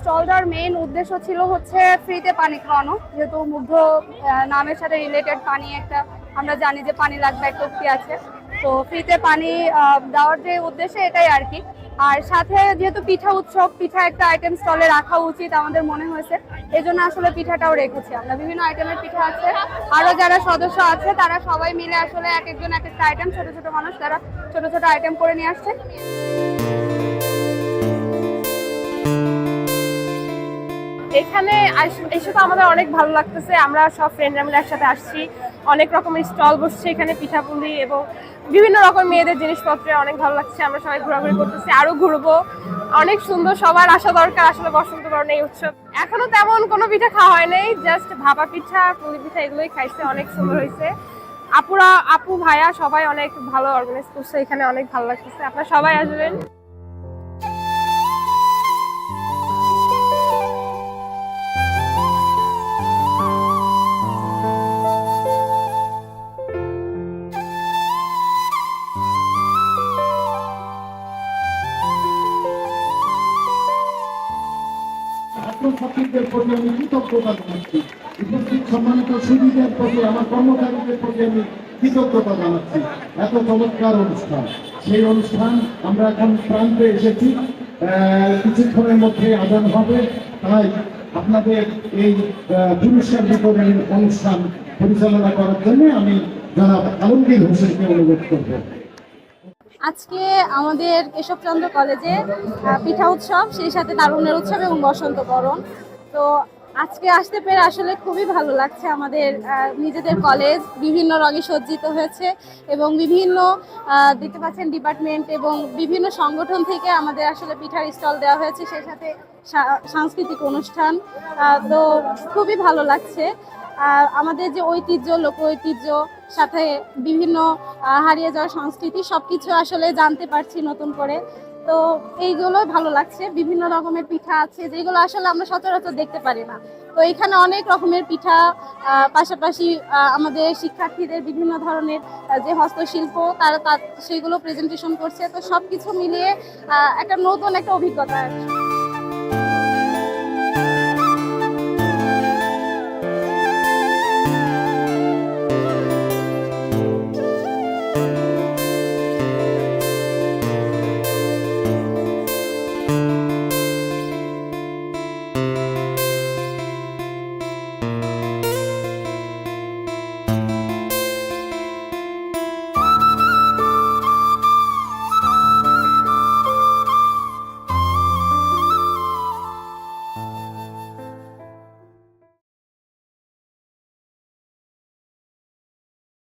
Stall দেওয়ার main উদ্দেশ্য ছিল হচ্ছে ফ্রিতে পানি খাওয়ানো। যেহেতু মুগ্ধ নামের সাথে রিলেটেড পানি একটা, আমরা জানি যে পানি লাগবে, একটা উক্তি আছে। তো ফ্রিতে পানি দেওয়ার যে উদ্দেশ্য এটাই আর কি। আর সাথে যেহেতু পিঠা উৎসব, পিঠা একটা আইটেম স্টলে রাখা উচিত আমাদের মনে হয়েছে। এই জন্য আসলে পিঠাটাও রেখেছি আমরা। বিভিন্ন আইটেমের পিঠা আছে। আরও যারা সদস্য আছে, তারা সবাই মিলে আসলে এক একজন এক একটা আইটেম ছোট ছোট মানুষ, তারা ছোট ছোট আইটেম করে নিয়ে আসছে। এখানে এসে তো আমাদের অনেক ভালো লাগতেছে। আমরা সব ফ্রেন্ডরা মিলে একসাথে আসছি। অনেক রকমের স্টল বসছে এখানে, পিঠাপুলি এবং বিভিন্ন রকম মেয়েদের জিনিসপত্রে অনেক ভালো লাগছে। আমরা সবাই ঘোরাঘুরি করতেছি, আরও ঘুরবো। অনেক সুন্দর, সবার আসা দরকার আসলে বসন্ত বরণ এই উৎসব। এখনও তেমন কোনো পিঠা খাওয়া হয় নাই জাস্ট ভাপা পিঠা, পুলি পিঠা এগুলোই খাইছে, অনেক সুন্দর হয়েছে। আপুরা, আপু, ভাইয়া সবাই অনেক ভালো অর্গানাইজ করছে, এখানে অনেক ভালো লাগতেছে। আপনারা সবাই আসবেন। ছাত্রছাত্রীদের প্রতি আমি কৃতজ্ঞতা জানাচ্ছি। উপস্থিত সম্মানিত সুদীদের প্রতি, আমার কর্মচারীদের প্রতি আমি কৃতজ্ঞতা জানাচ্ছি। এত চমৎকার অনুষ্ঠান। সেই অনুষ্ঠান আমরা এখন প্রান্তে এসেছি। কিছুক্ষণের মধ্যে আদান হবে। তাই আপনাদের এই পুরস্কার বিতরণের অনুষ্ঠান পরিচালনা করার জন্য আমি জনাব আলমগীর হোসেনকে অনুরোধ করব। আজকে আমাদের কেশবচন্দ্র কলেজে পিঠা উৎসব, সেই সাথে তারুণ্যের উৎসব এবং বসন্ত বরণ তো আজকে আসতে পেরে আসলে খুবই ভালো লাগছে আমাদের নিজেদের কলেজ বিভিন্ন রঙে সজ্জিত হয়েছে এবং বিভিন্ন দেখতে পাচ্ছেন ডিপার্টমেন্ট এবং বিভিন্ন সংগঠন থেকে আমাদের আসলে পিঠার স্টল দেওয়া হয়েছে, সেই সাথে সাংস্কৃতিক অনুষ্ঠান। তো খুবই ভালো লাগছে। আমাদের যে ঐতিহ্য, লোক ঐতিহ্য, সাথে বিভিন্ন হারিয়ে যাওয়া সংস্কৃতি, সবকিছু আসলে জানতে পারছি নতুন করে। তো এইগুলো ভালো লাগছে। বিভিন্ন রকমের পিঠা আছে, যেগুলো আসলে আমরা সচরাচর দেখতে পারি না। তো এখানে অনেক রকমের পিঠা পাশাপাশি আমাদের শিক্ষার্থীদের বিভিন্ন ধরনের যে হস্তশিল্প, তারা তার সেগুলো প্রেজেন্টেশন করছে। তো সব কিছু মিলিয়ে একটা নতুন একটা অভিজ্ঞতা।